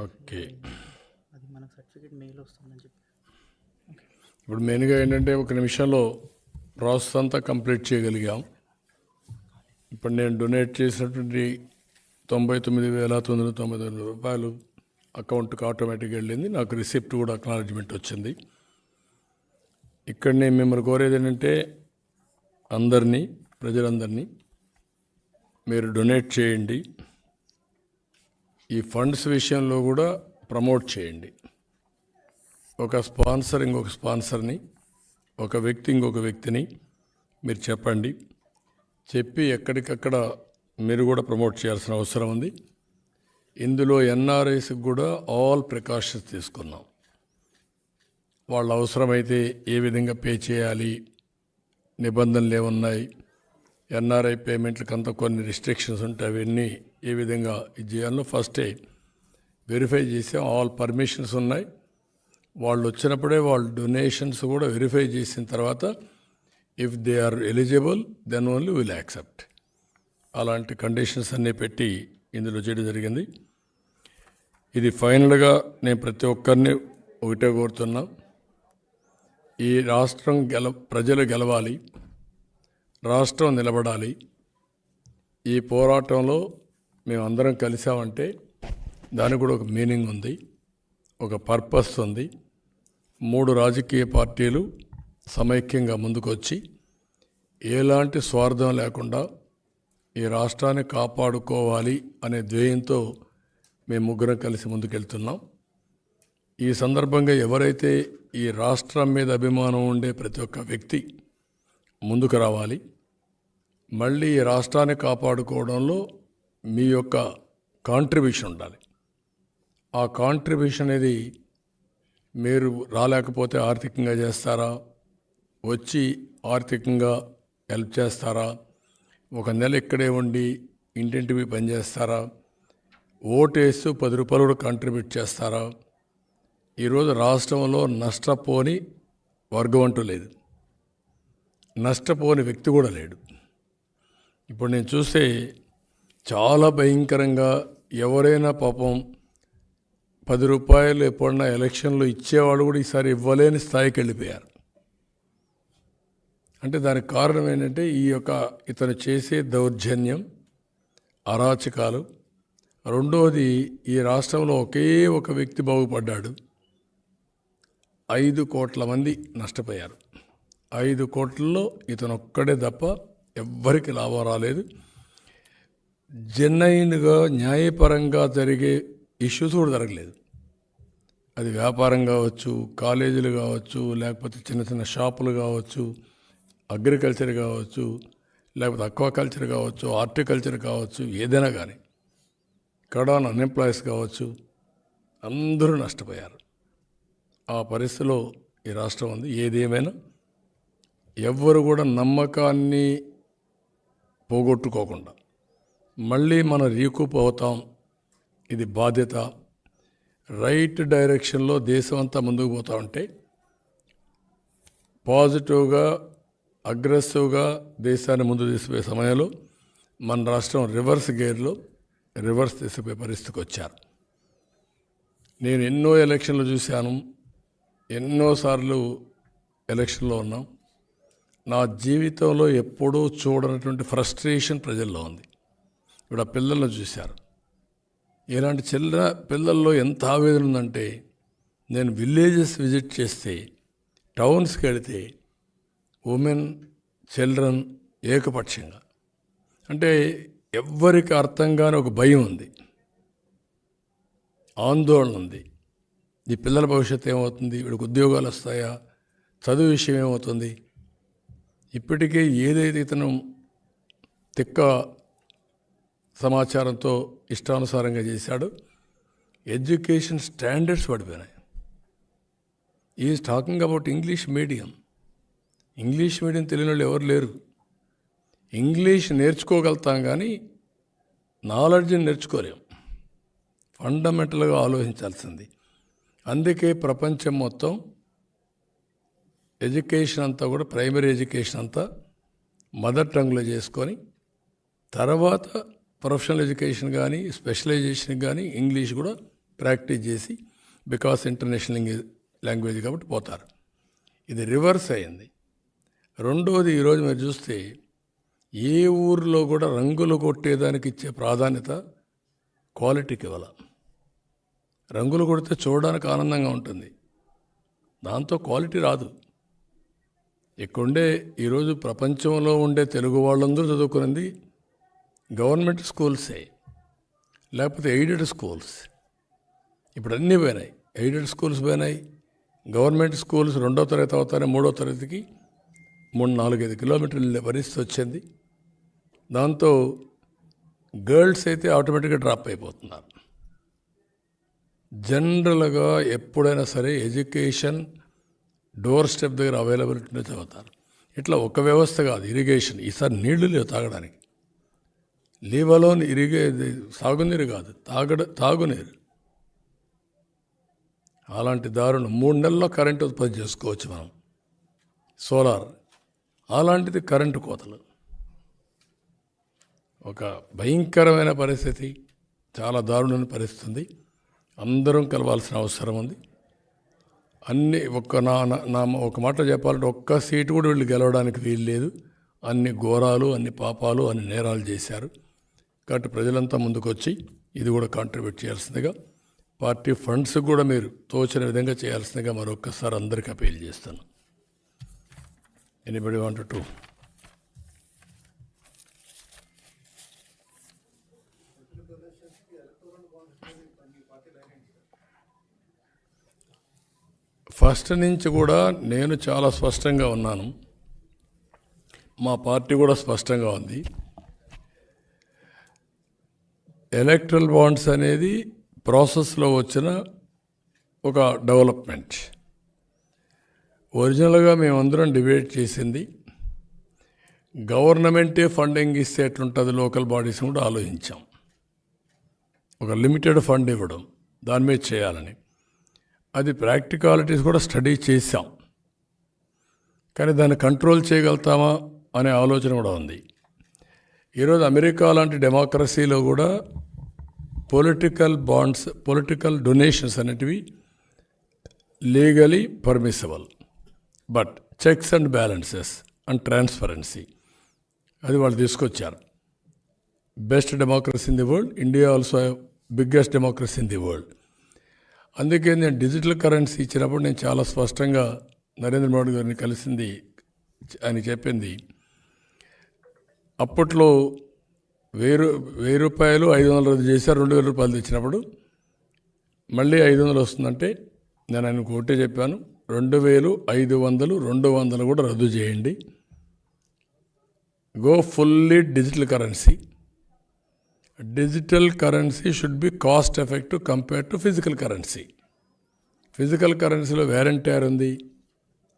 Okay. అది మనకు certificate mail వస్తుందని చెప్పి. ఇప్పుడు మెయిన్గా ఏంటంటే ఒక నిమిషంలో ప్రాసెస్ అంతా కంప్లీట్ చేయగలిగాం. ఇప్పుడు నేను డొనేట్ చేసినటువంటి తొంభై తొమ్మిది వేల తొమ్మిది వందల తొంభై తొమ్మిది రూపాయలు అకౌంట్కి ఆటోమేటిక్గా వెళ్ళింది. నాకు రిసిప్ట్ కూడా అక్నాలజ్మెంట్ వచ్చింది. ఇక్కడ నేను మిమ్మల్ని కోరేది ఏంటంటే అందరినీ ప్రజలందరినీ మీరు డొనేట్ చేయండి. ఈ ఫండ్స్ విషయంలో కూడా ప్రమోట్ చేయండి. ఒక స్పాన్సర్ ఇంకొక స్పాన్సర్ని ఒక వ్యక్తి ఇంకొక వ్యక్తిని మీరు చెప్పండి. చెప్పి ఎక్కడికక్కడ మీరు కూడా ప్రమోట్ చేయాల్సిన అవసరం ఉంది. ఇందులో ఎన్ఆర్ఐస్కి కూడా ఆల్ ప్రికాషన్స్ తీసుకున్నాం. వాళ్ళ అవసరమైతే ఏ విధంగా పే చేయాలి నిబంధనలు ఏమున్నాయి ఎన్ఆర్ఐ పేమెంట్లకు అంతా కొన్ని రిస్ట్రిక్షన్స్ ఉంటాయి. అవన్నీ ఏ విధంగా ఇది చేయాలో ఫస్టే వెరిఫై చేసాం ఆల్ పర్మిషన్స్ ఉన్నాయి. వాళ్ళు వచ్చినప్పుడే వాళ్ళ డొనేషన్స్ కూడా వెరిఫై చేసిన తర్వాత if they are eligible then only will accept అలాంటి కండిషన్స్ అన్నీ పెట్టి ఇందులో చేయడం జరిగింది. ఇది ఫైనల్గా నేను ప్రతి ఒక్కరిని ఒకటే కోరుతున్నా. ఈ రాష్ట్రం గెల ప్రజలు గెలవాలి. రాష్ట్రం నిలబడాలి. ఈ పోరాటంలో మేమందరం కలిసామంటే దానికి కూడా ఒక మీనింగ్ ఉంది ఒక పర్పస్ ఉంది. మూడు రాజకీయ పార్టీలు సమైక్యంగా ముందుకొచ్చి ఎలాంటి స్వార్థం లేకుండా ఈ రాష్ట్రాన్ని కాపాడుకోవాలి అనే ధ్యేయంతో మేము ముగ్గురం కలిసి ముందుకెళ్తున్నాం. ఈ సందర్భంగా ఎవరైతే ఈ రాష్ట్రం మీద అభిమానం ఉండే ప్రతి ఒక్క వ్యక్తి ముందుకు రావాలి. మళ్ళీ ఈ రాష్ట్రాన్ని కాపాడుకోవడంలో మీ యొక్క కాంట్రిబ్యూషన్ ఉండాలి. ఆ కాంట్రిబ్యూషన్ అనేది మీరు రాలేకపోతే ఆర్థికంగా చేస్తారా? వచ్చి ఆర్థికంగా హెల్ప్ చేస్తారా? ఒక నెల ఇక్కడే ఉండి ఇంటింటివి పనిచేస్తారా ఓటేస్తూ పది రూపాయలు కూడా కాంట్రిబ్యూట్ చేస్తారా? ఈరోజు రాష్ట్రంలో నష్టపోని వర్గం అంటూ లేదు. నష్టపోని వ్యక్తి కూడా లేడు. ఇప్పుడు నేను చూస్తే చాలా భయంకరంగా ఎవరైనా పాపం పది రూపాయలు ఎప్పుడన్నా ఎలక్షన్లో ఇచ్చేవాళ్ళు కూడా ఈసారి ఇవ్వలేని స్థాయికి వెళ్ళిపోయారు. అంటే దానికి కారణం ఏంటంటే ఈ యొక్క ఇతను చేసే దౌర్జన్యం అరాచకాలు. రెండోది ఈ రాష్ట్రంలో ఒకే ఒక వ్యక్తి బాగుపడ్డాడు. ఐదు కోట్ల మంది నష్టపోయారు. ఐదు కోట్లలో ఇతను ఒక్కడే తప్ప ఎవ్వరికి లాభం రాలేదు. జెన్యున్గా న్యాయపరంగా జరిగే ఇష్యూస్ కూడా జరగలేదు. అది వ్యాపారం కావచ్చు కాలేజీలు కావచ్చు లేకపోతే చిన్న చిన్న షాపులు కావచ్చు అగ్రికల్చర్ కావచ్చు లేకపోతే అక్వాకల్చర్ కావచ్చు హార్టికల్చర్ కావచ్చు ఏదైనా కానీ కడాన్ అన్ఎంప్లాయీస్ కావచ్చు అందరూ నష్టపోయారు. ఆ పరిస్థితిలో ఈ రాష్ట్రం ఉంది. ఏదేమైనా ఎవ్వరు కూడా నమ్మకాన్ని పోగొట్టుకోకుండా. మళ్ళీ మనం రీకూప్ అవుతాం. ఇది బాధ్యత. రైట్ డైరెక్షన్లో దేశం అంతా ముందుకు పోతా ఉంటే పాజిటివ్గా అగ్రెసివ్గా దేశాన్ని ముందు తీసుకుపోయే సమయంలో మన రాష్ట్రం రివర్స్ గేర్లో రివర్స్ తీసుకుపోయే పరిస్థితికి వచ్చారు. నేను ఎన్నో ఎలక్షన్లు చూశాను. ఎన్నోసార్లు ఎలక్షన్లో ఉన్నాం. నా జీవితంలో ఎప్పుడూ చూడనటువంటి ఫ్రస్ట్రేషన్ ప్రజల్లో ఉంది. ఇప్పుడు ఆ చూశారు. ఇలాంటి చిల్ల పిల్లల్లో ఎంత ఆవేదన ఉందంటే నేను విలేజెస్ విజిట్ చేస్తే టౌన్స్కి వెళితే ఉమెన్ చిల్డ్రన్ ఏకపక్షంగా. అంటే ఎవ్వరికి అర్థం కాని ఒక భయం ఉంది. ఆందోళన ఉంది. ఈ పిల్లల భవిష్యత్తు ఏమవుతుంది? వీడికి ఉద్యోగాలు వస్తాయా? చదువు విషయం ఏమవుతుంది? ఇప్పటికే ఏదైతే ఇతను తిక్క సమాచారంతో ఇష్టానుసారంగా చేశాడు ఎడ్యుకేషన్ స్టాండర్డ్స్ పడిపోయినాయి. Is talking about English medium English medium తెలియని వాళ్ళు ఎవరు లేరు. ఇంగ్లీష్ నేర్చుకోగలుగుతాం కానీ నాలెడ్జ్ని నేర్చుకోలేం. ఫండమెంటల్గా ఆలోచించాల్సింది. అందుకే ప్రపంచం మొత్తం ఎడ్యుకేషన్ అంతా కూడా ప్రైమరీ ఎడ్యుకేషన్ అంతా మదర్ టంగ్లో చేసుకొని తర్వాత ప్రొఫెషనల్ ఎడ్యుకేషన్ కానీ స్పెషలైజేషన్ కానీ ఇంగ్లీష్ కూడా ప్రాక్టీస్ చేసి బికాస్ ఇంటర్నేషనల్ లాంగ్వేజ్ కాబట్టి పోతారు. ఇది రివర్స్ అయింది. రెండవది ఈరోజు మీరు చూస్తే ఏ ఊరిలో కూడా రంగులు కొట్టేదానికి ఇచ్చే ప్రాధాన్యత క్వాలిటీకి ఇవ్వాల రంగులు కొడితే చూడడానికి ఆనందంగా ఉంటుంది. దాంతో క్వాలిటీ రాదు. ఇక్కడుండే ఈరోజు ప్రపంచంలో ఉండే తెలుగు వాళ్ళందరూ చదువుకున్నది గవర్నమెంట్ స్కూల్సే లేకపోతే ఎయిడెడ్ స్కూల్స్. ఇప్పుడు అన్నీ పోయినాయి. ఎయిడెడ్ స్కూల్స్ పోయినాయి గవర్నమెంట్ స్కూల్స్ రెండో తరగతి అవుతానే మూడో తరగతికి మూడు నాలుగైదు కిలోమీటర్ల పరిస్థితి వచ్చింది. దాంతో గర్ల్స్ అయితే ఆటోమేటిక్గా డ్రాప్ అయిపోతున్నారు. జనరల్గా ఎప్పుడైనా సరే ఎడ్యుకేషన్ డోర్ స్టెప్ దగ్గర అవైలబిలిటీలో చదువుతారు. ఇట్లా ఒక వ్యవస్థ కాదు ఇరిగేషన్. ఈసారి నీళ్ళు లేవు తాగడానికి. లీవలోని ఇరిగే సాగునీరు కాదు తాగడ తాగునీరు. అలాంటి దారుణం మూడు నెలల్లో కరెంటు ఉత్పత్తి చేసుకోవచ్చు మనం. సోలార్. అలాంటిది కరెంటు కోతలు. ఒక భయంకరమైన పరిస్థితి చాలా దారుణమైన పరిస్థితి ఉంది. అందరం కలవాల్సిన అవసరం ఉంది. అన్ని ఒక్క నా నా- ఒక మాట చెప్పాలంటే ఒక్క సీటు కూడా వీళ్ళు గెలవడానికి వీలు లేదు అన్ని ఘోరాలు అన్ని పాపాలు అన్ని నేరాలు చేశారు. కాబట్టి ప్రజలంతా ముందుకొచ్చి ఇది కూడా కాంట్రిబ్యూట్ చేయాల్సిందిగా పార్టీ ఫండ్స్ కూడా మీరు తోచిన విధంగా చేయాల్సిందిగా మరొక్కసారి అందరికీ అపీల్ చేస్తాను. ఎనిబడి వాంట్ టు ఫస్ట్ నుంచి కూడా నేను చాలా స్పష్టంగా ఉన్నాను. మా పార్టీ కూడా స్పష్టంగా ఉంది. ఎలక్ట్రల్ బాండ్స్ అనేది ప్రాసెస్లో వచ్చిన ఒక డెవలప్మెంట్. ఒరిజినల్గా మేమందరం డిబేట్ చేసింది. గవర్నమెంటే ఫండింగ్ ఇస్తే ఎట్లుంటుంది లోకల్ బాడీస్ కూడా ఆలోచించాం. ఒక లిమిటెడ్ ఫండ్ ఇవ్వడం దాని మీద చేయాలని. అది ప్రాక్టికాలిటీస్ కూడా స్టడీ చేశాం. కానీ దాన్ని కంట్రోల్ చేయగలుగుతామా అనే ఆలోచన కూడా ఉంది. ఈరోజు అమెరికా లాంటి డెమోక్రసీలో కూడా పొలిటికల్ బాండ్స్ పొలిటికల్ డొనేషన్స్ అనేటివి legally permissible. But checks and balances and transparency అది వాళ్ళు తీసుకొచ్చారు. Best democracy in the world India also biggest democracy in the world. అందుకే నేను డిజిటల్ కరెన్సీ ఇచ్చినప్పుడు నేను చాలా స్పష్టంగా నరేంద్ర మోడీ గారిని కలిసింది ఆయన చెప్పింది. అప్పట్లో వెయ్యి రూ- వెయ్యి రూపాయలు ఐదు వందలు రద్దు చేశారు రెండు వేల రూపాయలు తెచ్చినప్పుడు. మళ్ళీ ఐదు వందలు వస్తుందంటే నేను ఆయనకు ఒకటే చెప్పాను రెండు వేలు ఐదు వందలు రెండు వందలు కూడా రద్దు చేయండి. Go fully digital currency. Digital currency should be cost effective compare to physical currency. Physical కరెన్సీలో వ్యారంటీర్ ఉంది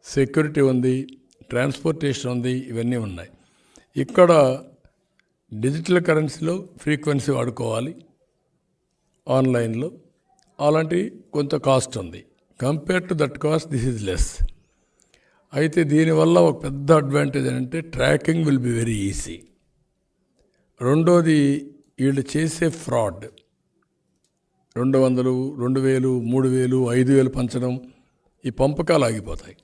సెక్యూరిటీ ఉంది ట్రాన్స్పోర్టేషన్ ఉంది ఇవన్నీ ఉన్నాయి. ఇక్కడ డిజిటల్ కరెన్సీలో ఫ్రీక్వెన్సీ వాడుకోవాలి ఆన్లైన్లో. అలాంటి కొంత కాస్ట్ ఉంది. Compare to that cost this is less. అయితే దీనివల్ల ఒక పెద్ద అడ్వాంటేజ్ ఏంటంటే tracking will be very easy రెండోది వీళ్ళు చేసే ఫ్రాడ్. రెండు వందలు రెండు వేలు మూడు వేలు ఐదు వేలు పంచడం ఈ పంపకాలు ఆగిపోతాయి.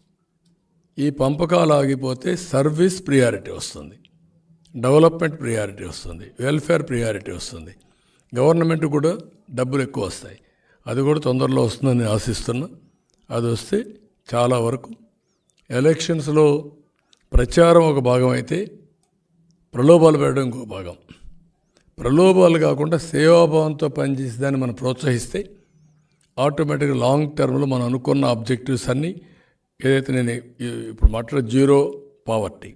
ఈ పంపకాలు ఆగిపోతే సర్వీస్ ప్రియారిటీ వస్తుంది. డెవలప్మెంట్ ప్రియారిటీ వస్తుంది. వెల్ఫేర్ ప్రియారిటీ వస్తుంది. గవర్నమెంట్ కూడా డబ్బులు ఎక్కువ వస్తాయి. అది కూడా తొందరలో వస్తుందని ఆశిస్తున్నా. అది వస్తే చాలా వరకు ఎలక్షన్స్లో ప్రచారం ఒక భాగం అయితే ప్రలోభాలు పెట్టడం ఇంకో భాగం. ప్రలోభాలు కాకుండా సేవాభావంతో పనిచేసే దాన్ని మనం ప్రోత్సహిస్తే ఆటోమేటిక్గా లాంగ్ టర్మ్లో మనం అనుకున్న ఆబ్జెక్టివ్స్ అన్నీ ఏదైతే నేను ఇప్పుడు మాట్లాడే జీరో పావర్టీ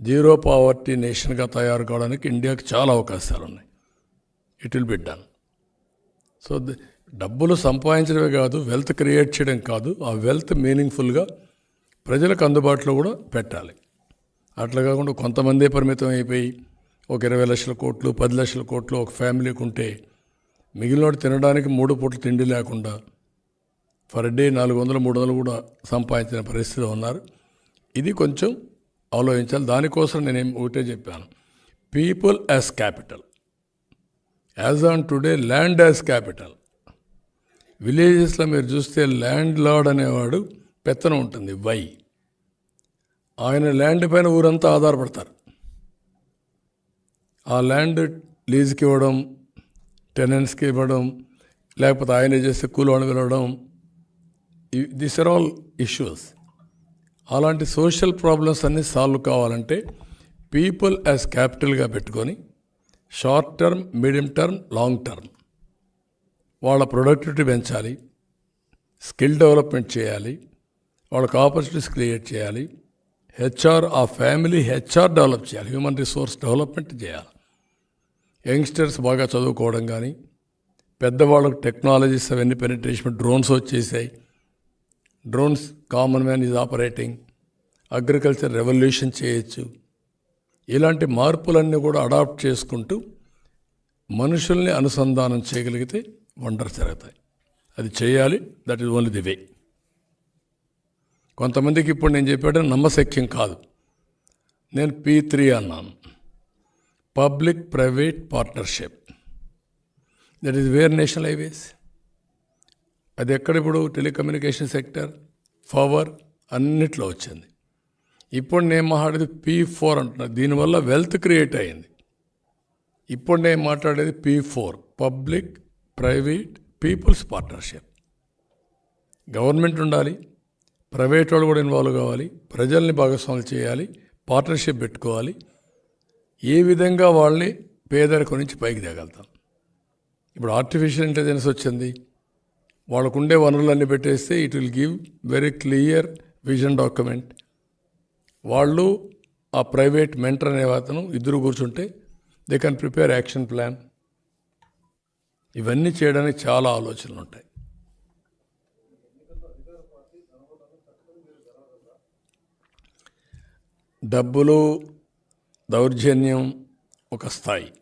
జీరో పావర్టీ నేషన్గా తయారు కావడానికి ఇండియాకి చాలా అవకాశాలు ఉన్నాయి. It will be done. So the- డబ్బులు సంపాదించడమే కాదు వెల్త్ క్రియేట్ చేయడం కాదు ఆ వెల్త్ మీనింగ్ఫుల్గా ప్రజలకు అందుబాటులో కూడా పెట్టాలి. అట్లా కాకుండా కొంతమందే పరిమితం అయిపోయి ఒక ఇరవై లక్షల కోట్లు పది లక్షల కోట్లు ఒక ఫ్యామిలీకి ఉంటే మిగిలినోడు తినడానికి మూడు పూటలు తిండి లేకుండా ఫర్ డే నాలుగు వందలు మూడు వందలు కూడా సంపాదించిన పరిస్థితిలో ఉన్నారు. ఇది కొంచెం ఆలోచించాలి. దానికోసం నేనేం ఒకటే చెప్పాను. People as capital as on today land as capital విలేజెస్లో మీరు చూస్తే ల్యాండ్ లార్డ్ అనేవాడు పెత్తనం ఉంటుంది. వై ఆయన ల్యాండ్ పైన ఊరంతా ఆధారపడతారు. ఆ ల్యాండ్ లీజ్కి ఇవ్వడం టెనెంట్స్కి ఇవ్వడం లేకపోతే ఆయన చేస్తే కూలోని వెళ్ళడం దిస్ ఆర్ ఆల్ ఇష్యూస్. అలాంటి సోషల్ ప్రాబ్లమ్స్ అన్నీ సాల్వ్ కావాలంటే పీపుల్ యాజ్ క్యాపిటల్గా పెట్టుకొని short term medium term long term వాళ్ళ ప్రొడక్టివిటీ పెంచాలి స్కిల్ డెవలప్మెంట్ చేయాలి వాళ్ళకి ఆపర్చునిటీస్ క్రియేట్ చేయాలి హెచ్ఆర్ ఆ ఫ్యామిలీ హెచ్ఆర్ డెవలప్ చేయాలి. హ్యూమన్ రిసోర్స్ డెవలప్మెంట్ చేయాలి. యంగ్స్టర్స్ బాగా చదువుకోవడం కానీ పెద్దవాళ్ళకు టెక్నాలజీస్ అవన్నీ పెనిట్రేషన్ డ్రోన్స్ వచ్చేసాయి. Drones common man is operating agriculture revolution చేయొచ్చు. ఇలాంటి మార్పులన్నీ కూడా అడాప్ట్ చేసుకుంటూ మనుషుల్ని అనుసంధానం చేయగలిగితే వండర్ జరుగుతాయి. అది చేయాలి. That is only the way కొంతమందికి ఇప్పుడు నేను చెప్పాడు నమ్మశక్యం కాదు. నేను పీ త్రీ అన్నాను. Public private partnership. That is where national highways. అది ఎక్కడ ఇప్పుడు టెలికమ్యూనికేషన్ సెక్టర్ పవర్ అన్నిట్లో వచ్చింది. ఇప్పుడు నేను మాట్లాడేది పీ ఫోర్ అంటున్నాను దీనివల్ల వెల్త్ క్రియేట్ అయింది. ఇప్పుడు నేను మాట్లాడేది P four public private people's partnership. Government ఉండాలి. ప్రైవేట్ వాళ్ళు కూడా ఇన్వాల్వ్ కావాలి ప్రజల్ని భాగస్వాములు చేయాలి పార్ట్నర్షిప్ పెట్టుకోవాలి. ఏ విధంగా వాళ్ళని పేదరికం నుంచి పైకి తేగలుగుతాం. ఇప్పుడు ఆర్టిఫిషియల్ ఇంటెలిజెన్స్ వచ్చింది. వాళ్ళకుండే వనరులన్నీ పెట్టేస్తే it will give very clear vision document. వాళ్ళు ఆ ప్రైవేట్ మెంటర్ అనే అతను ఇద్దరు కూర్చుంటే they can prepare action plan. ఇవన్నీ చేయడానికి చాలా ఆలోచనలు ఉంటాయి డబ్బులు దౌర్జన్యం ఒక స్థాయి.